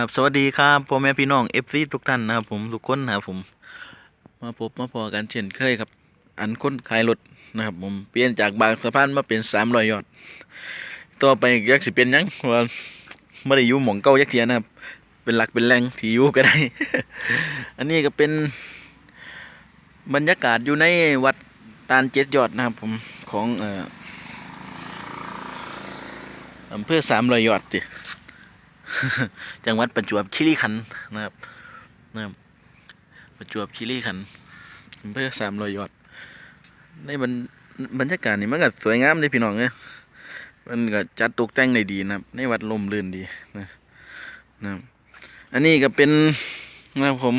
ครับสวัสดีครับพ่อแม่พี่น้องเอฟซีทุกท่านนะครับผมทุกคนนะครับผมมาพบมาพอกันเช่นเคยครับ อันค้นขายรถนะครับผมเปลี่ยนจากบางสะพานมาเป็นสามรอยยอด ต่อไปยักสิเป็นยังว่าไม่ได้อยู่หม่องเก่ายักษ์เทียนะครับ เป็นหลักเป็นแรงที่อยู่ก็ได้ อันนี้ก็เป็น บรรยากาศอยู่ในวัดตาลเจ็ดยอดนะครับผมของเอ่ออำเภอสามรอยยอดติ จังหวัดประจวบคีรีขันธ์นะครับนะครับประจวบคีรีขันธ์อำเภอสามรอยยอด ในบรรบรรยากาศนี่มันก็สวยงามเลยพี่น้องเนี่ยมันก็จัดตกแต่งได้ดีนะครับ ในวัดลมลื่นดีนะนะครับอันนี้ก็เป็นนะครับผม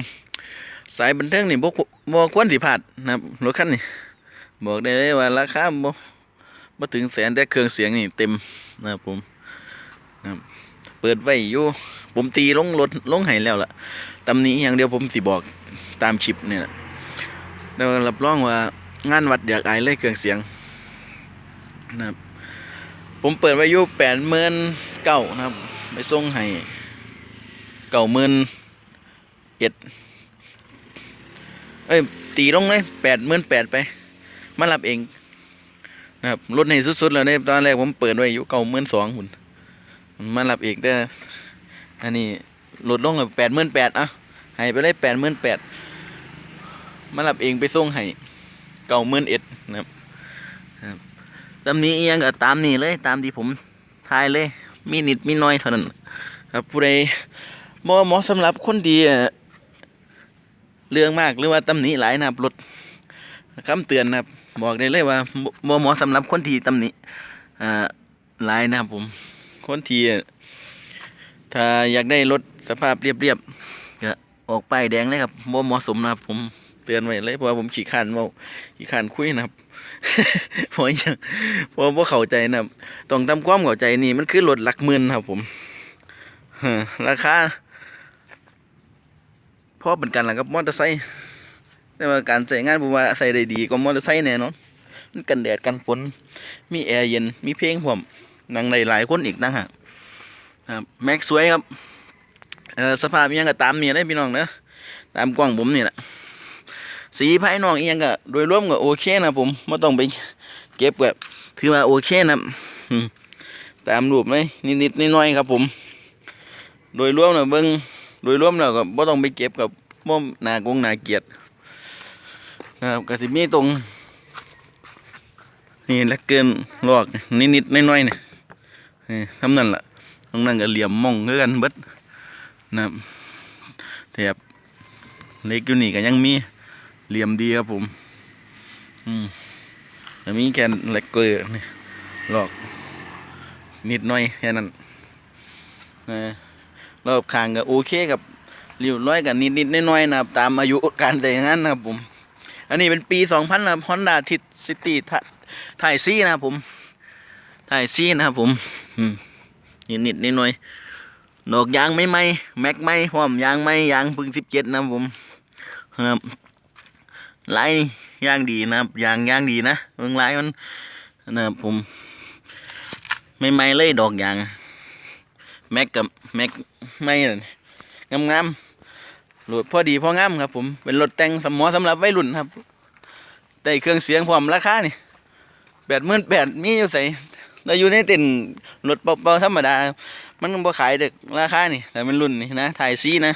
สายบันเทิงนี่บ่ควบ่ควรสิพลาดนะครับรถคันนี้บอกได้เลยว่าราคาบ่บ่ถึงแสนแต่เครื่องเสียงนี่เต็มนะครับผมนะครับ ปิดไว้อยู่ผมตีลงรถลงให้แล้วล่ะตำนี้อย่างเดียวผมสิบอกตามคลิปเนี่ยและแล้วรับรองว่างานวัดอยากอายเลยเครื่องเสียงนะครับผมเปิดไว้อยู่แปดหมื่นเก้านะครับ ไปส่งให้เก้าหมื่นเอ็ดเอ้ยตีลงเลยแปดหมื่นแปดไปมารับเองนะครับรถในสุดๆแล้วเนี่ยตอนแรกผมเปิดไว้อยู่เก้าหมื่นสองหุ่น มารับเองแต่อันนี้ลดลงเลยแปดหมื่นแปดอะให้ไปเลยแปดหมื่นแปดมารับเองไปส่งให้เก้าหมื่นเอ็ดนะครับตามนี้ยังก็ตามนี้เลย ตามที่ผมทายเลย มีนิดมีน้อยเท่านั้น ครับผู้ใดหมาะเหมาะสำหรับคนดีเรื่องมากหรือว่าตำหนิหลายนะครับรถคำเตือนนะครับ บอกได้เลยว่าบ่เหมาะสำหรับคนที่ตำหนิอ่าหลายนะครับผม คนที่ถ้าอยากได้รถสภาพเรียบๆก็ออกป้ายแดงเลยครับบ่เหมาะสมนะครับ ผมเตือนไว้เลยเพราะว่าผมขี้ขานเมาขี้ขานคุยนะครับเพราะอย่างเพราะว่าเข้าใจนะครับต้องทำความเข้าใจนี่มันคือรถหลักหมื่นครับ ผมราคาพอเป็นกันแหละครับมอเตอร์ไซค์แต่ว่าการใช้งานผมว่าใส่ได้ดีกว่ามอเตอร์ไซค์แน่นอนมันกันแดดกันฝนมีแอร์เย็นมีเพลงผม นังได้หลายคนอีกนะฮะครับแม็กสวยครับเออสภาพอิหยังก็ตามเนี่ยได้พี่น้องเนอะตามกล้องผมนี่แหละสีภายนอกอิหยังก็โดยรวมก็โอเคนะผมไม่ต้องไปเก็บแบบถือว่าโอเคนะตามรูปเลยนิดๆน้อยๆครับผม โดยรวมเนะเบิ้งโดยรวมแล้วก็ไม่ต้องไปเก็บกับม่หนากงนาเกียดนะครับก็สิมีตรง นี่ละเกินลอกนิดๆน้อยๆเนี่ยนี่ ทำนั่นล่ะตรงนั้นก็เหลี่ยมมองคือกันเบิดนะครับแถบเล็กอยู่นี่ก็ยังมีเหลี่ยมดีครับผม อืมแต่มีแค่เล็กเกลือนี่หลอก นิดหน่อยแค่นั้นนะรอบข้างก็โอเคกับเรียบร้อยกันนิดๆน้อยๆนะครับ ตามอายุการแต่งงานนะครับผม อันนี้เป็นปี2000นนะครับ Honda Tit City ถ่ายซีนะครับผมถ่ายซีนะครับผม นิดนิดนิดหน่อยดอกยางไม่ไหมแม็กไม่พร้อมยางไม่ยางพึ่งสิบเจ็ดนะผมนะครับลายยางดีนะครับยางยางดีนะเมืองลายมันนะครับผมไม่ไม่เลยดอกยางแม็กกับแม็กไม่งามงามโหลดพอดีพองามครับ ผมเป็นรถแต่งสมอสำหรับวัยรุ่นครับได้เครื่องเสียงพร้อมราคานี่แปดหมื่นแปดมีอยู่ใส่แต่อยู่ในเต็น รถเบาๆธรรมดา มันก็บ่ขายเด็กราคานี่ แต่มันรุ่นนี่นะ ถ่ายซีนะ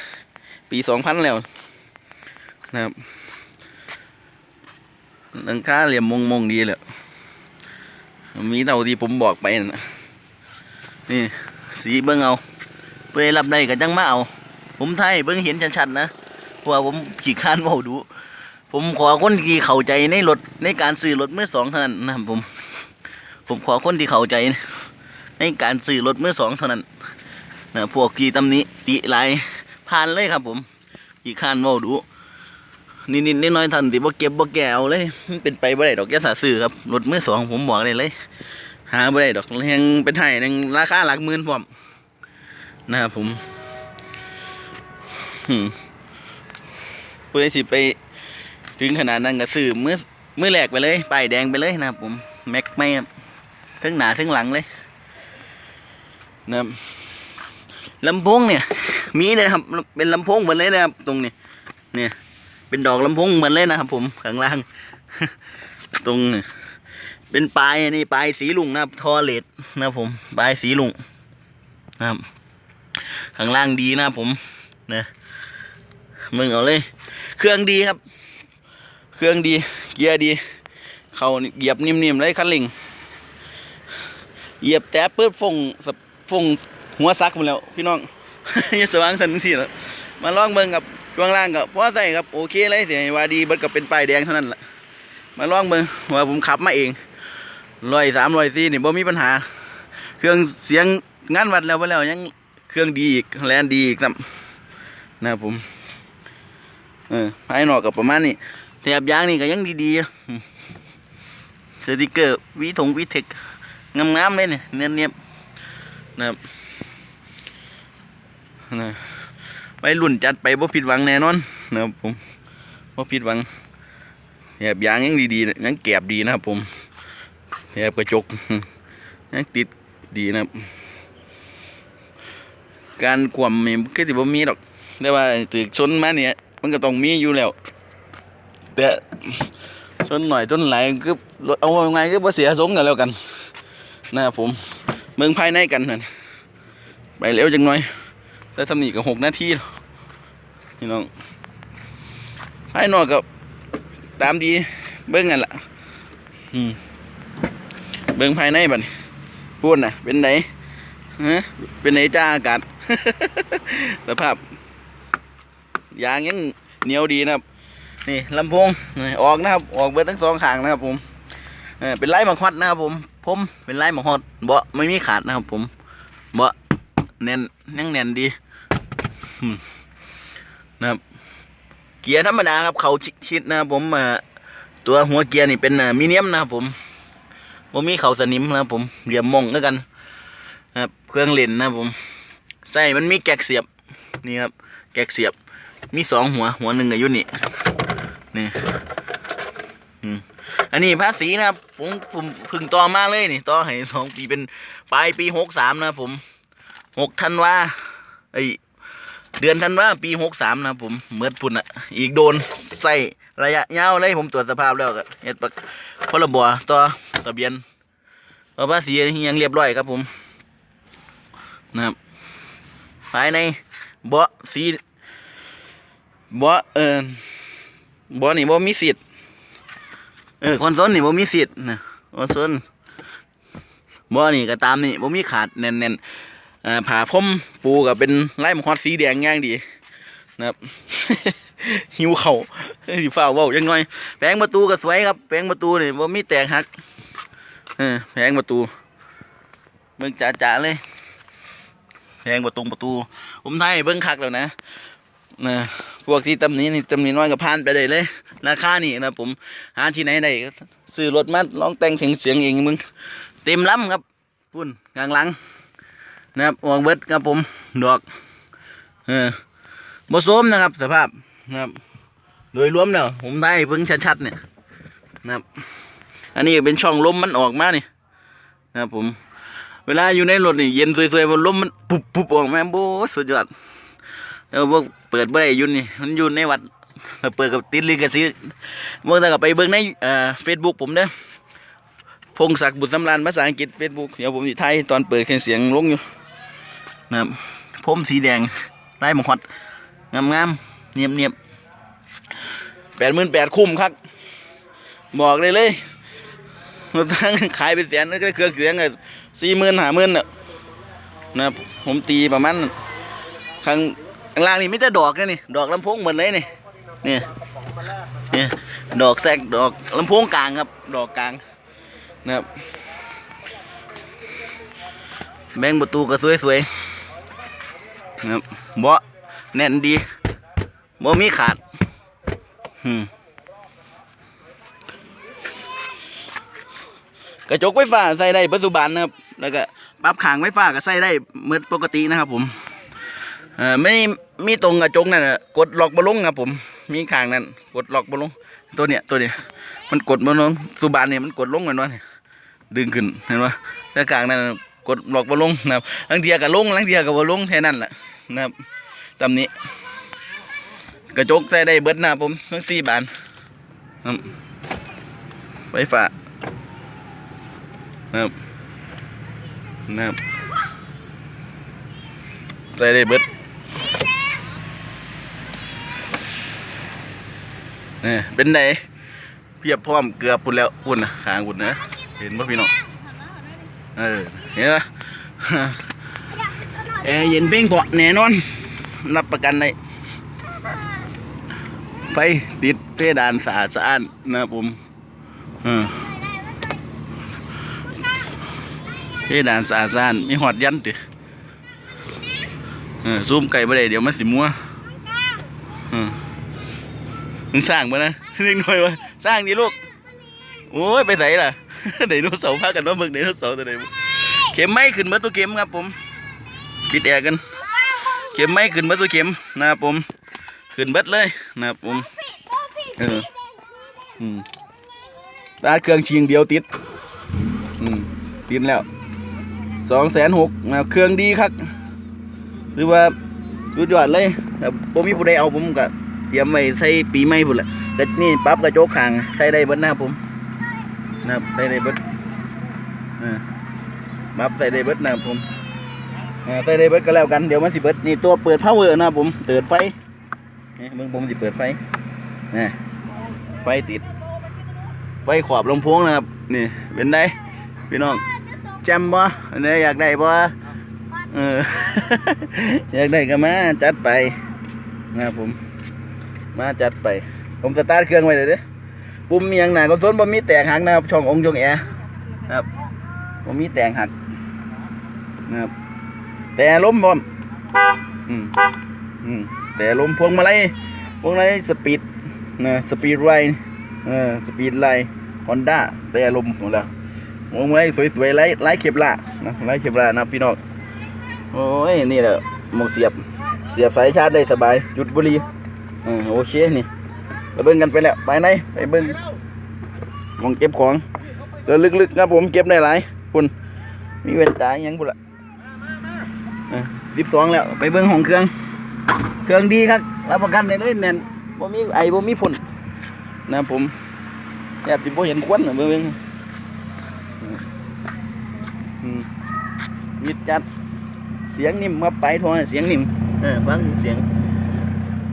ปีสองพันแล้วนะครับหลังคาเหลี่ยมมงมงดีเลยมีเท่าที่ผมบอกไปน่ะนี่ สีเบิ้งเอาเพื่อรับได้ก็จังมาเอา ผมไทยเบิ้งเห็นชัดๆนะเพราะว่าผมขี่ข้านเมาดู ผมขอคนที่เข้าใจในรถในการซื้อรถเมื่อสองเท่านั้นนะผม ผมขอคนที่เข้าใจนะ ในการซื้อรถมือสองเท่านั้นนะพวกที่ตำหนี้ติหลายผ่านเลยครับผมขี่ข้านเมาดูนิดๆน้อยท่านที่บ่เก็บบ่แก่เลยมันเป็นไปบ่ได้ดอกแก่สาซื้อครับรถมือสองผมบอกเลยเลย หาบ่ได้ดอกยังเป็นไห้ยังราคาหลักหมื่นพร้อมนะครับผมอืมเพื่อสิไปถึงขนาดนั้นก็ซื้อมือมือแหลกไปเลยป้ายแดงไปเลยนะครับผมแม็กไม่ครับทั้งหนาทั้งหลังเลย นะครับลำโพงเนี่ย มีเลยครับ เป็นลำโพงเหมือนเลยนะครับ ตรงนี้เนี่ย เป็นดอกลำโพงเหมือนเลยนะครับผมข้างล่าง ตรงนี้เป็นปลายนี่ปลายสีลุงนะครับทอเลดนะครับผมปลายสีลุงนะครับข้างล่างดีนะครับผมนะมึงเอาเลย เครื่องดีครับ เครื่องดี เกียร์ดี เขาเหยียบนิ่มๆเลยคันเร่งเหยียบแต่เปิดฟงส ฟงหัวซักหมดแล้วพี่น้องย่าสว่างสันทีแล้วมาลองเบิ่งกับช่วงล่างกับพ่อใส่ครับโอเคเลยเสียว่าดีเบิดกับเป็นป้ายแดงเท่านั้นแหละมาลองเบิ่งว่าผมขับมาเองร้อยสามร้อยสี่นี่บ่มีปัญหา เครื่องเสียงงานวัดแล้วไปแล้วยังเครื่องดีอีกแลนดีอีกซ้ำนะครับผมเออภายนอกกับประมาณนี้แถบยางนี่ก็ยังดีๆอยู่อืมสติกเกอร์วีถงวีเทคงามๆเลยเนี่ยเนียบๆ นะครับนะไปรุ่นจัดไปบ่ผิดหวังแน่นอนนะครับผมบ่ผิดหวังแถบยางยังดีๆยังแก็บดีนะครับผมแถบกระจกยังติดดีนะครับ การกวมนี่คือสิบ่มีดอกแต่ว่าตึกชนมาเนี่ยมันก็ต้องมีอยู่แล้วแต่ชนหน่อยชนหลายคือเอาไงก็บ่เสียสมกันแล้วกันนะครับผม เมืองภายในกันนั่นไปเร็วจังหน่อย แต่ทำนี่ก็หกนาทีพี่น้องภายนอกก็ตามดีเบิ่งกันล่ะอืมเบิ่งภายในบัดนี้พูดนะเป็นไหนฮะเป็นไหนจ้าอากาศสภาพยางยังเหนียวดีนะครับ นี่ลำโพงออกนะครับ ออกเบิดทั้งสองข้างนะครับผมเป็นไล่มักฮอดนะครับผม ผมเป็นไล่หมักฮอดเบาะไม่มีขาดนะครับ ผมเบาะแน่นยังแน่นดีนะครับ เกียร์ธรรมดาครับเขาชิดนะครับผมอ่าตัวหัวเกียร์นี่เป็นมีเนียมนะครับผมผมมีเขาสนิมนะครับผมเหลี่ยมมองแล้วกันนะครับเครื่องเล่นนะครับผมใส่มันมีแกกเสียบนี่ครับแกกเสียบมีสองหัวหัวหนึ่งอายุนี่นี่อืม อันนี้ภาษีนะครับผมผมพึ่งต่อมาเลยนี่ต่อให้สองปีเป็นปลายปีหกสามนะผมหกธันวาไอเดือนธันวาปีหกสามนะผมเมื่อพุ่นอะ อีกโดนใส่ระยะยาวเลยผมตรวจสภาพแล้วก็เฮ็ดประพรบต่อทะเบียนเอภาษียังเรียบร้อยครับผมนะครับภายในเบาะสีเบาะเออเบาะนี่บ่มีสิทธิ์ เออคอนโซลนี่บ่มีสิทธิ์นะคอนโซลบาะนี่ก็ตามนี่บ่มีขาดแน่นๆอ่าผ่าพมปูก็เป็นลายหมอกสีแดงอย่างดีนะครับหิวเข่าสิฟ้าวเว้าจังน่อยแผงประตูก็สวยครับแผงประตูนี่บ่มีแตกหักเออแผงประตูเบิ่งจ๋าๆเลยแพงประตูประตูผมไทยเบิ้งคักแล้วนะ นะพวกที่ตำนี้นี่ตำนี้น้อยกับพานไปได้เลยราคานี่นะผมหาที่ไหนได้ก็ซื้อรถมาลองแต่งเสียงเสียงเองมึงเต็มล้ำครับพุ่นกลางหลังนะครับวางเบิดครับผมดอกเออบ่โสมนะครับสภาพนะครับโดยรวมแล้วผมได้เพิ่งชัดๆเนี่ยนะครับ อันนี้เป็นช่องลมมันออกมานี่นะครับผม เวลาอยู่ในรถนี่เย็นสวยๆบนลมมันปุบปุบออกมาโบสุดยอด แล้วพวกเปิดบ่ได้อยุ่นนี่มันยู่นในวัดเปิดกับติดลิขสิทธิ์เมื่อแต่กับไปเบิ่งในเฟซบุ๊กผมเด้อพงศักดิ์บุตรสำรานภาษาอังกฤษเฟซบุ๊กเดี๋ยวผมสิไทยตอนเปิดเครื่องเสียงลงอยู่นะครับผมสีแดงลายหมอกฮอดงามๆเนียบเนียบแปดหมื่นแปดคุ้มครับบอกเลยเลยเราตั้งขายเป็นแสนแล้วก็เครื่องเสียงอะสี่หมื่นห้าหมื่นน่ะนะผมตีประมาณนั้งางล่างนี่ไมแต่ได้ดอกนะนี่ ดอกลำโพงหมดเลยนี่นี่นี่ดอกแซกดอกลำโพงกลางครับ ดอกกลางนะครับแบงประตูก็สวยๆนะครับบาแน่นดีบ่มีขาดอืมกระจกไฟฟ้าใส่ได้ปัจจุบันนะครับ แล้วก็ปรับขางไฟฟ้าก็ใส่ได้เหมือนปกตินะครับผม อ่อไม่มีตรงกระจกนั่นนะกดล็อกบอลงครับผม มีขางนั้นกดล็อกบอลลงตัวเนี้ยตัวเนี้ยมันกดบอลลงสุบานเนี่ยมันกดลงเหมือนว่าเนี่ยดึงขึ้นเห็นปะแต่ขางนั้นกดหลอกบ่ลลงนะครับลังเทียก็ลงลังเทียก็บ่ลลงแค่นั้นแหละนะครับตามนี้ กระจกใส่ได้เบิดนะผมทั้งสี่บานไฟฟ้านะครับนะครับใส่ได้เบิด นี่เป็นไงเพียบพร้อมเกือบพุ่นแล้วพุ่นนะขางพุ่นนะเห็นป่ะพี่น้องเออเห็นปะแอร์เย็นเพ่งพอแน่นอน รับประกันได้ไฟติดเพดานสะอาดสะอ้านนะครับผมเออเพดานสะอาดสะอ้านมีหอดยันติเออซูมไก่บ่ได้เดี๋ยวมันสิมัวเออ มึงสร้างบ่นะเล็กน้อยวะสร้างดิลูก โอ้ยไปไหนล่ะไดโนเสาร์พากันว่ามึงไดโนเสาร์ตัวไหนเข็มไม่ขึ้นเมื่อตัวเข็มครับผมปิดแอร์กัน เข็มไม่ขึ้นเมื่อตัวเข็มนะครับผม ขึ้นเบิดเลยนะครับผมเอออืมตาดเครื่องชิงเดียวติดอืมติดแล้วสองแสนหกนะเครื่องดีครับหรือว่าสุดยอดเลยแต่ผมมีผู้ใดเอาผมก็ เตรียมไว้ใส่ปีใหม่พุ่นแหละแต่นี่ปั๊บกระจกขางใส่ได้เบิดนะครับผมนะครับใส่ได้เบิดอ่าปั๊บใส่ได้เบิดนะครับผมอ่าใส่ได้เบิดก็แล้วกันเดี๋ยวมันสิเบิดนี่ตัวเปิด power นะครับผมเปิดไฟนี่มึงผมสิเปิดไฟนี่ไฟติด ไฟขอบลำโพงนะครับนี่เป็นไงพี่น้องแจมบ่อันนี้อยากได้บ่เออ อยากได้ก็มาจัดไปนะครับผม มาจัดไป ผมสตาร์ทเครื่องไว้เลยเด้ปุ่มเมียงหนาคอนโซลบ่มีแตกหักนะครับ ช่ององค์ชงแอร์นะครับบ่มีแตกหักนะครับ แต่ล้มพอมอืมอืมแต่ล้มพวงมาลัยพวงมาลัยสปีดนะสปีดไรเออสปีดไลฮอนด้าแต่ล้มของเราพวงมาลัยสวยๆไล่ไล่เข็บละนะไล่เข็บละนะพี่น้องโอ้ยนี่แหละมองเสียบเสียบสายชาร์จได้สบายหยุดบุรี เออโอเคนี่ไปเบิ่งกันไปแล้วไปไหนไปเบิ่งมองเก็บของเดินลึกๆครับผมเก็บได้หลายคุณมีเว้นตาอิหยังพุ่นละสิบสองแล้วไปเบิ่งห้องเครื่อง เครื่องดีครับรับประกันได้เลยแน่นบ่มีไอบ่มีพ่นะครับผมแอบสิบ่เห็นควันน่ะเบิ่งมิดจัดเสียงนิ่มครับไปทอเสียงนิ่มเออฟังเสียง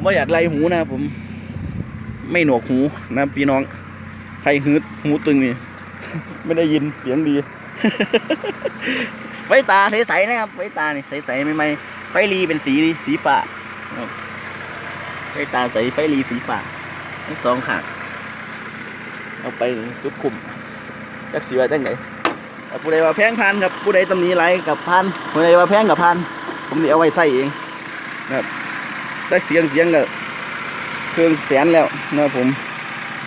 ไม่อยากไล่หูนะครับผม ไม่หนวกหูนะพี่น้อง ใครหืดหูตึงนี่ ไม่ได้ยินเสียงดี ไฟตาใสๆนะครับ ไฟตานี่ใสๆไม่ไม่ไฟรีเป็นสีสีฟ้าไฟตาใสไฟรีสีฟ้าทั้งสองข้างเอาไปจุดคุมจักสีว่าจังไหนผู้ใดว่าแพงพันครับผู้ใดตำหนิไรกับพันผู้ใดว่าแพงกับพันผมนี่เอาไว้ใส่เองนะครับ ได้เสียงเสียงก็เครื่องแสนแล้วนะผม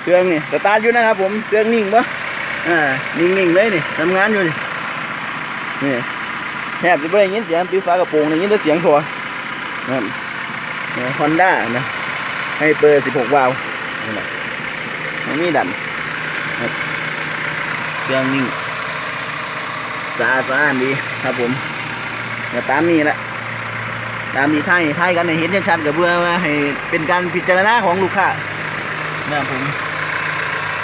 เครื่องนี่สตาร์ทอยู่นะครับ ผมเครื่องนิ่งปะอ่านิ่งๆเลยนี่ทำงานอยู่นี่นี่แทบจะไม่ได้ยินเสียงปิวฟ้ากระโปรงได้ยินแต่เสียงทัวนะครับฮอนด้านะให้เปิด16วาล์วนี่แหละมันมีดันนะเครื่องนิ่งสะอาดสะอานดีครับผมอย่าตามนี้แหละ ตามนี้ท่ายท่ายกันให้เห็นชัดๆกับเพื่อว่าให้เป็นการพิจารณาของลูกค้านะครับผม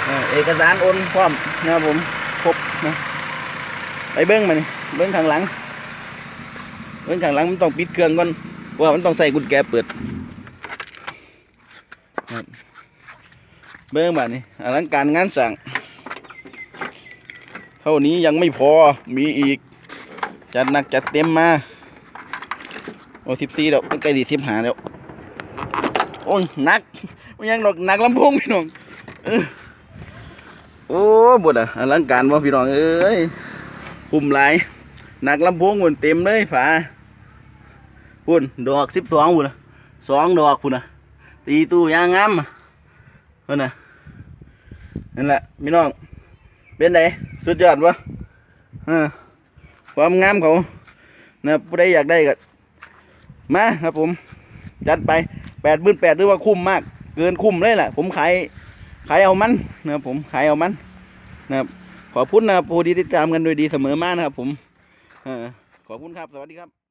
เอ่อเอกสารโอนพร้อมนะครับผมครบนะไปเบิ้งมันเบิ้งข้างหลัง เบิ้งข้างหลังมันต้องปิดเครื่องก่อนเพราะว่ามันต้องใส่กุญแจเปิดครับเบิ้งแบบนี้อลังการงานสั่งเท่านี้ยังไม่พอมีอีก จัดหนักจัดเต็มมา โอ้สิบสี่แล้วใกล้ดีสิบหาแล้วโอ้ยหนักมันยังดอกหนักลำโพงพี่น้องโอ้บดอะอลังการบ่พี่น้องเอ้ยคุมหลายหนักลำโพงบนเต็มเลยฝาพุ่นดอกสิบสองพุ่นสองดอกพุ่นนะตีตู้ยางงามอะพุ่นนะนั่นแหละพี่น้องเป็นไงสุดยอดวะความงามเขานะครับผู้ใดอยากได้ก็ มาครับผม จัดไปแปดหมื่นแปดหรือว่าคุ้มมาก เกินคุ้มเลยแหละผมขายขายเอามันนะครับผมขายเอามันนะครับขอพุ่นะครับผู้ที่ติดตามกันโดยดีเสมอมากนะครับผมอขอบคุณครับ สวัสดีครับ